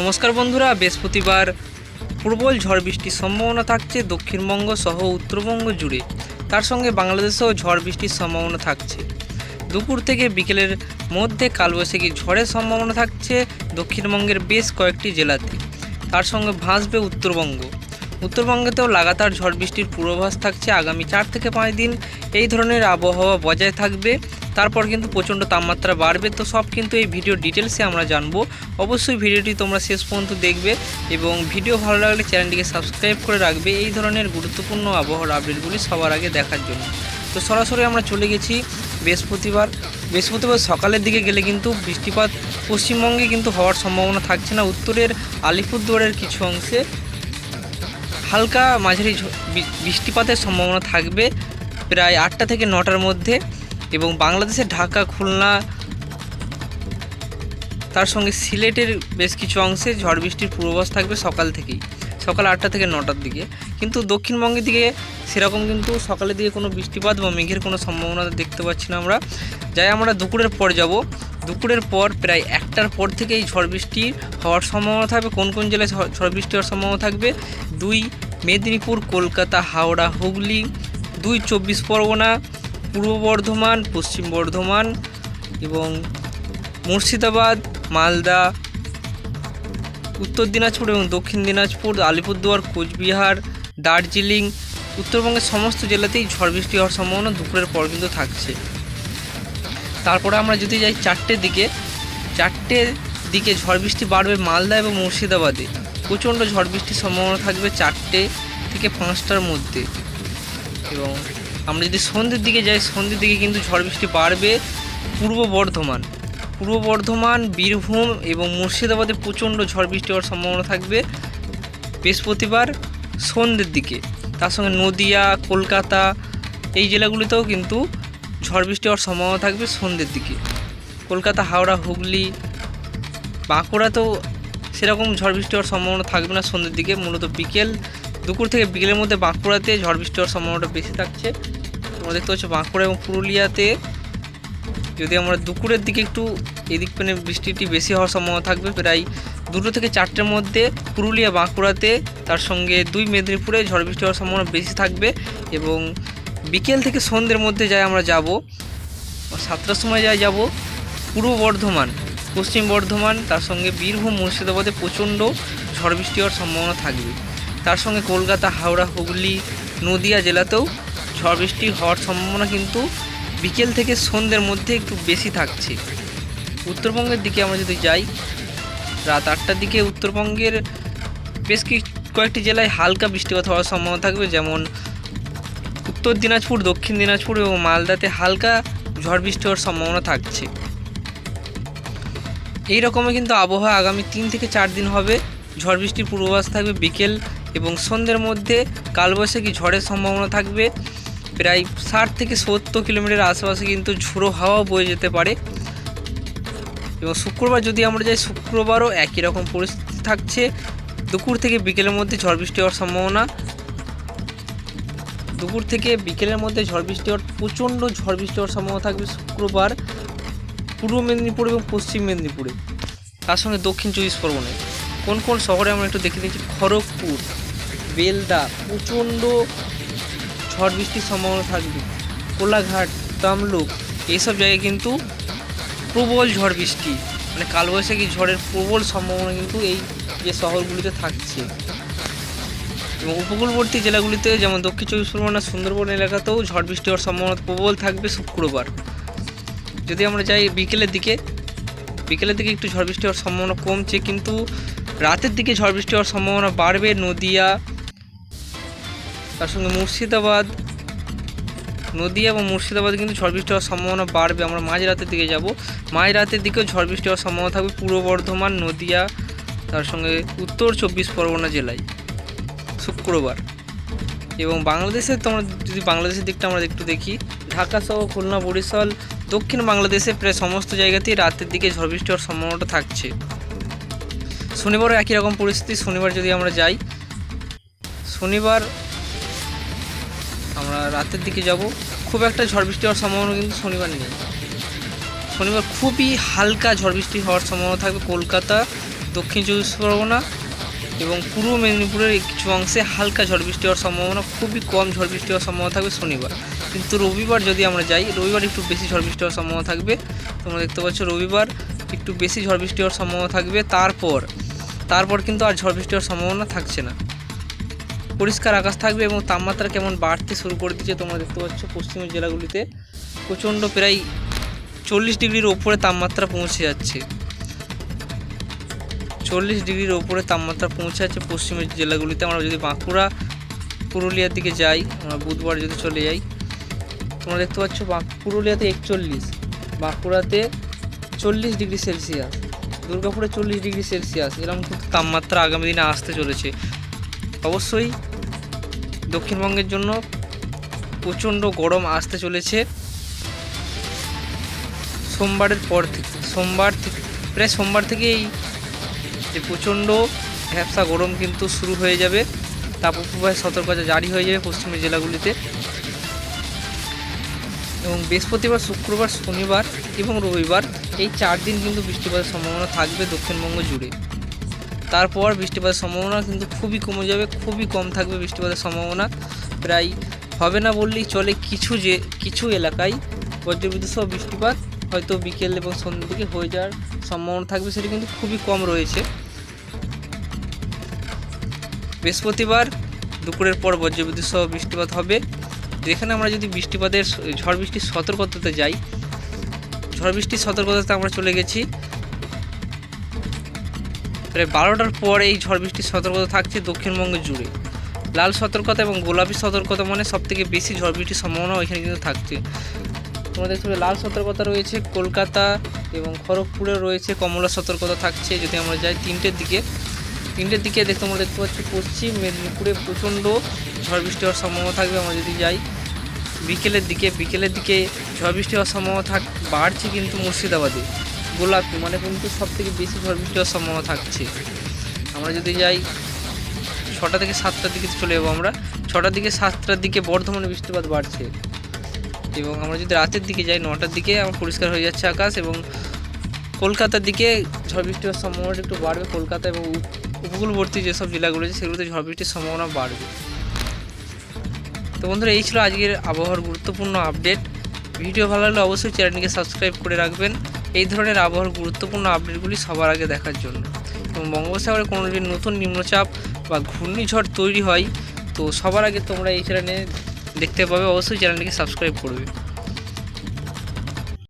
নমস্কার বন্ধুরা, বৃহস্পতিবার প্রবল ঝড় বৃষ্টির সম্ভাবনা থাকছে দক্ষিণবঙ্গ সহ উত্তরবঙ্গ জুড়ে। তার সঙ্গে বাংলাদেশেও ঝড় বৃষ্টির সম্ভাবনা থাকছে। দুপুর থেকে বিকেলের মধ্যে কালবৈশাখী ঝড়ের সম্ভাবনা থাকছে দক্ষিণবঙ্গের বেশ কয়েকটি জেলাতে। তার সঙ্গে ভাসবে উত্তরবঙ্গ। উত্তরবঙ্গেতেও লাগাতার ঝড় বৃষ্টির পূর্বাভাস থাকছে আগামী চার থেকে পাঁচ দিন। এই ধরনের আবহাওয়া বজায় থাকবে। তারপর কিন্তু প্রচণ্ড তাপমাত্রা বাড়বে। তো সব কিন্তু এই ভিডিও ডিটেলসে আমরা জানব। অবশ্যই ভিডিওটি তোমরা শেষ পর্যন্ত দেখবে এবং ভিডিও ভালো লাগলে চ্যানেলটিকে সাবস্ক্রাইব করে রাখবে। এই ধরনের গুরুত্বপূর্ণ আবহাওয়ার আপডেটগুলি সবার আগে দেখার জন্য। তো সরাসরি আমরা চলে গেছি বৃহস্পতিবার। বৃহস্পতিবার সকালের দিকে গেলে কিন্তু বৃষ্টিপাত পশ্চিমবঙ্গে কিন্তু হওয়ার সম্ভাবনা থাকছে না। উত্তরের আলিপুরদুয়ারের কিছু অংশে হালকা মাঝারি বৃষ্টিপাতের সম্ভাবনা থাকবে। প্রায় আটটা থেকে নটার মধ্যে। এবং বাংলাদেশের ঢাকা, খুলনা, তার সঙ্গে সিলেটের বেশ কিছু অংশে ঝড় বৃষ্টির পূর্বাভাস থাকবে সকাল থেকেই, সকাল আটটা থেকে নটার দিকে। কিন্তু দক্ষিণবঙ্গের দিকে সেরকম কিন্তু সকালের দিকে কোনো বৃষ্টিপাত বা মেঘের কোনো সম্ভাবনা দেখতে পাচ্ছি না আমরা। যাই আমরা দুপুরের পর যাব। দুপুরের পর প্রায় একটার পর থেকেই ঝড় বৃষ্টি হওয়ার সম্ভাবনা থাকবে। কোন কোন জেলায় ঝড়- ঝড় বৃষ্টি হওয়ার সম্ভাবনা থাকবে? দুই, মেদিনীপুর, কলকাতা, হাওড়া, হুগলি, দুই, চব্বিশ পরগনা পূর্ব বর্ধমান, পশ্চিম বর্ধমান এবং মুর্শিদাবাদ, মালদা, উত্তর দিনাজপুর এবং দক্ষিণ দিনাজপুর, আলিপুরদুয়ার, কোচবিহার, দার্জিলিং, উত্তরবঙ্গের সমস্ত জেলাতেই ঝড় বৃষ্টি হওয়ার সম্ভাবনা দুপুরের পর কিন্তু থাকছে। তারপরে আমরা যদি যাই চারটের দিকে চারটের দিকে ঝড় বৃষ্টি বাড়বে মালদা এবং মুর্শিদাবাদে। প্রচণ্ড ঝড় বৃষ্টির সম্ভাবনা থাকবে চারটে থেকে পাঁচটার মধ্যে এবং আমরা যদি সন্ধ্যের দিকে যাই, সন্ধ্যের দিকে কিন্তু ঝড় বৃষ্টি বাড়বে পূর্ব বর্ধমান। পূর্ব বর্ধমান, বীরভূম এবং মুর্শিদাবাদে প্রচণ্ড ঝড় বৃষ্টি হওয়ার সম্ভাবনা থাকবে বৃহস্পতিবার সন্ধ্যের দিকে। তার সঙ্গে নদিয়া, কলকাতা এই জেলাগুলিতেও কিন্তু ঝড় বৃষ্টি হওয়ার সম্ভাবনা থাকবে সন্ধ্যের দিকে। কলকাতা, হাওড়া, হুগলি, বাঁকুড়াতেও সেরকম ঝড় বৃষ্টি হওয়ার সম্ভাবনা থাকবে না সন্ধ্যের দিকে। মূলত বিকেল, দুপুর থেকে বিকেলের মধ্যে বাঁকুড়াতে ঝড় বৃষ্টি হওয়ার সম্ভাবনাটা বেশি থাকছে। তোমরা দেখতে পাচ্ছ, বাঁকুড়া এবং পুরুলিয়াতে যদি আমরা দুপুরের দিকে একটু এদিক পেনে বৃষ্টিটি বেশি হওয়ার সম্ভাবনা থাকবে, প্রায় দুটো থেকে চারটের মধ্যে পুরুলিয়া, বাঁকুড়াতে তার সঙ্গে দুই মেদিনীপুরে ঝড় বৃষ্টি হওয়ার সম্ভাবনা বেশি থাকবে এবং বিকেল থেকে সন্ধ্যের মধ্যে যাই আমরা যাব, সাতটার সময় যাই যাব পূর্ব বর্ধমান, পশ্চিম বর্ধমান, তার সঙ্গে বীরভূম, মুর্শিদাবাদে প্রচণ্ড ঝড় বৃষ্টি হওয়ার সম্ভাবনা থাকবে। তার সঙ্গে কলকাতা, হাওড়া, হুগলি, নদিয়া জেলাতেও ঝড় বৃষ্টি হওয়ার সম্ভাবনা কিন্তু বিকেল থেকে সন্ধ্যের মধ্যে একটু বেশি থাকছে। উত্তরবঙ্গের দিকে আমরা যদি যাই, রাত আটটার দিকে উত্তরবঙ্গের বেশ কয়েকটি জেলায় হালকা বৃষ্টিপাত হওয়ার সম্ভাবনা থাকবে, যেমন উত্তর দিনাজপুর, দক্ষিণ দিনাজপুর এবং মালদাতে হালকা ঝড় বৃষ্টি হওয়ার সম্ভাবনা থাকছে। এই রকমই কিন্তু আবহাওয়া আগামী তিন থেকে চার দিন হবে। ঝড় বৃষ্টির পূর্বাভাস থাকবে বিকেল এবং সন্ধ্যের মধ্যে কালবৈশাখী ঝড়ের সম্ভাবনা থাকবে। প্রায় ষাট থেকে সত্তর কিলোমিটার আশেপাশে কিন্তু ঝোড়ো হাওয়াও বয়ে যেতে পারে। এবং শুক্রবার যদি আমরা যাই, শুক্রবারও একই রকম পরিস্থিতি থাকছে। দুপুর থেকে বিকেলের মধ্যে ঝড় বৃষ্টি হওয়ার সম্ভাবনা। দুপুর থেকে বিকেলের মধ্যে ঝড় বৃষ্টি হওয়ার, প্রচণ্ড ঝড় বৃষ্টি হওয়ার সম্ভাবনা থাকবে শুক্রবার পূর্ব মেদিনীপুর এবং পশ্চিম মেদিনীপুরে। তার সঙ্গে দক্ষিণ চব্বিশ পরগনায়। কোন কোন শহরে আমরা একটু দেখে দিচ্ছি খড়গপুর, বেলদা, প্রচণ্ড ঝড় বৃষ্টির সম্ভাবনা থাকবে। কোলাঘাট, তামলুক, এইসব জায়গায় কিন্তু প্রবল ঝড় বৃষ্টি। মানে কালবৈশাখী ঝড়ের প্রবল সম্ভাবনা কিন্তু এই যে শহরগুলিতে থাকছে। এবং উপকূলবর্তী জেলাগুলিতে যেমন দক্ষিণ চব্বিশ পরগনা, সুন্দরবন এলাকাতেও ঝড় বৃষ্টি হওয়ার সম্ভাবনা প্রবল থাকবে শুক্রবার। যদি আমরা যাই বিকেলের দিকে বিকেলের দিকে একটু ঝড় বৃষ্টি হওয়ার সম্ভাবনা কমছে, কিন্তু রাতের দিকে ঝড় বৃষ্টি হওয়ার সম্ভাবনা বাড়বে নদিয়া তার সঙ্গে মুর্শিদাবাদ, নদিয়া এবং মুর্শিদাবাদে কিন্তু ঝড় বৃষ্টি হওয়ার সম্ভাবনা বাড়বে। আমরা মাঝ রাতের দিকে যাব। মাঝ রাতের দিকেও ঝড় বৃষ্টি হওয়ার সম্ভাবনা থাকবে পূর্ব বর্ধমান, নদিয়া, তার সঙ্গে উত্তর চব্বিশ পরগনা জেলায় শুক্রবার। এবং বাংলাদেশে তোমরা যদি বাংলাদেশের দিকটা আমরা একটু দেখি, ঢাকা সহ খুলনা, বরিশাল, দক্ষিণ বাংলাদেশে প্রায় সমস্ত জায়গাতেই রাতের দিকে ঝড় বৃষ্টি হওয়ার সম্ভাবনাটা থাকছে। শনিবারও একই রকম পরিস্থিতি। শনিবার যদি আমরা যাই, শনিবার আমরা রাতের দিকে যাব। খুব একটা ঝড় বৃষ্টি হওয়ার সম্ভাবনা কিন্তু শনিবার নেই। শনিবার খুবই হালকা ঝড় বৃষ্টি হওয়ার সম্ভাবনা থাকবে কলকাতা, দক্ষিণ চব্বিশ পরগনা এবং পূর্ব মেদিনীপুরের কিছু অংশে হালকা ঝড় বৃষ্টি হওয়ার সম্ভাবনা, খুবই কম ঝড় বৃষ্টি হওয়ার সম্ভাবনা থাকবে শনিবার। কিন্তু রবিবার যদি আমরা যাই, রবিবার একটু বেশি ঝড় বৃষ্টি হওয়ার সম্ভাবনা থাকবে। তোমরা দেখতে পাচ্ছ রবিবার একটু বেশি ঝড় বৃষ্টি হওয়ার সম্ভাবনা থাকবে। তারপর তারপর কিন্তু আর ঝড় বৃষ্টি হওয়ার সম্ভাবনা থাকছে না। পরিষ্কার আকাশ থাকবে এবং তাপমাত্রা কেমন বাড়তে শুরু করে দিচ্ছে তোমরা দেখতে পাচ্ছ পশ্চিমের জেলাগুলিতে। প্রচণ্ড প্রায় চল্লিশ ডিগ্রির ওপরে তাপমাত্রা পৌঁছে যাচ্ছে। চল্লিশ ডিগ্রির ওপরে তাপমাত্রা পৌঁছে যাচ্ছে পশ্চিমের জেলাগুলিতে। আমরা যদি বাঁকুড়া, পুরুলিয়ার দিকে যাই, আমরা বুধবার যদি চলে যাই, তোমরা দেখতে পাচ্ছ পুরুলিয়াতে একচল্লিশ, বাঁকুড়াতে চল্লিশ ডিগ্রি সেলসিয়াস, দুর্গাপুরে চল্লিশ ডিগ্রি সেলসিয়াস। এরকম কিন্তু তাপমাত্রা আগামী দিনে আসতে চলেছে। অবশ্যই দক্ষিণবঙ্গের জন্য প্রচণ্ড গরম আসতে চলেছে। সোমবারের পর থেকে, সোমবার থেকে, প্রায় সোমবার থেকেই যে প্রচণ্ড ভ্যাবসা গরম কিন্তু শুরু হয়ে যাবে। তাপপ্রবাহের সতর্কতা জারি হয়ে যাবে পশ্চিমের জেলাগুলিতে। এবং বৃহস্পতিবার, শুক্রবার, শনিবার এবং রবিবার এই চার দিন কিন্তু বৃষ্টিপাতের সম্ভাবনা থাকবে দক্ষিণবঙ্গ জুড়ে। তারপর বৃষ্টিপাতের সম্ভাবনা কিন্তু খুবই কমে যাবে, খুবই কম থাকবে বৃষ্টিপাতের সম্ভাবনা। প্রায় হবে না বললেই চলে কিছু যে, কিছু এলাকায় বজ্রবিদ্যুৎ সহ বৃষ্টিপাত হয়তো বিকেল এবং সন্ধ্যের দিকে হয়ে যাওয়ার সম্ভাবনা থাকবে, সেটা কিন্তু খুবই কম রয়েছে। বৃহস্পতিবার দুপুরের পর বজ্রবিদ্যুৎ সহ বৃষ্টিপাত হবে। যেখানে আমরা যদি বৃষ্টিপাতের ঝড় বৃষ্টির সতর্কতাতে যাই, ঝড় বৃষ্টির সতর্কতাতে আমরা চলে গেছি। প্রায় বারোটার পর এই ঝড় বৃষ্টির সতর্কতা থাকছে দক্ষিণবঙ্গ জুড়ে। লাল সতর্কতা এবং গোলাপি সতর্কতা মানে সব থেকে বেশি ঝড় বৃষ্টির সম্ভাবনা ওইখানে কিন্তু থাকছে। তোমরা দেখতে পাবে লাল সতর্কতা রয়েছে, কলকাতা এবং খড়গপুরে রয়েছে, কমলা সতর্কতা থাকছে। যদি আমরা যাই তিনটের দিকে তিনটের দিকে দেখতে তোমরা দেখতে পাচ্ছি পশ্চিম মেদিনীপুরে প্রচণ্ড ঝড় বৃষ্টি হওয়ার সম্ভাবনা থাকবে। আমরা যদি যাই বিকেলের দিকে বিকেলের দিকে ঝড় বৃষ্টি হওয়ার সম্ভাবনা থাক, বাড়ছে কিন্তু মুর্শিদাবাদে। গোলাপি মানে কিন্তু সব থেকে বেশি ঝড় বৃষ্টি হওয়ার সম্ভাবনা থাকছে। আমরা যদি যাই, ছটা থেকে সাতটার দিকে চলে যাব আমরা। ছটার দিকে সাতটার দিকে বর্ধমানে বৃষ্টিপাত বাড়ছে। এবং আমরা যদি রাতের দিকে যাই, নটার দিকে আমার পরিষ্কার হয়ে যাচ্ছে আকাশ এবং কলকাতার দিকে ঝড় হওয়ার সম্ভাবনাটা একটু বাড়বে। কলকাতা এবং উপ- উপকূলবর্তী যেসব জেলাগুলো আছে, সেগুলোতে ঝড় বৃষ্টির সম্ভাবনা বাড়বে। তো বন্ধুরা, এই ছিল আজকের আবহাওয়ার গুরুত্বপূর্ণ আপডেট। ভিডিও ভালো লাগলে অবশ্যই চ্যানেলটিকে সাবস্ক্রাইব করে রাখবেন। এই ধরনের আবহাওয়ার গুরুত্বপূর্ণ আপডেটগুলি সবার আগে দেখার জন্য। এবং বঙ্গোপসাগরে কোনো যদি নতুন নিম্নচাপ বা ঘূর্ণিঝড় তৈরি হয়, তো সবার আগে তোমরা এই চ্যানেলে দেখতে পাবে। অবশ্যই চ্যানেলটিকে সাবস্ক্রাইব করবে।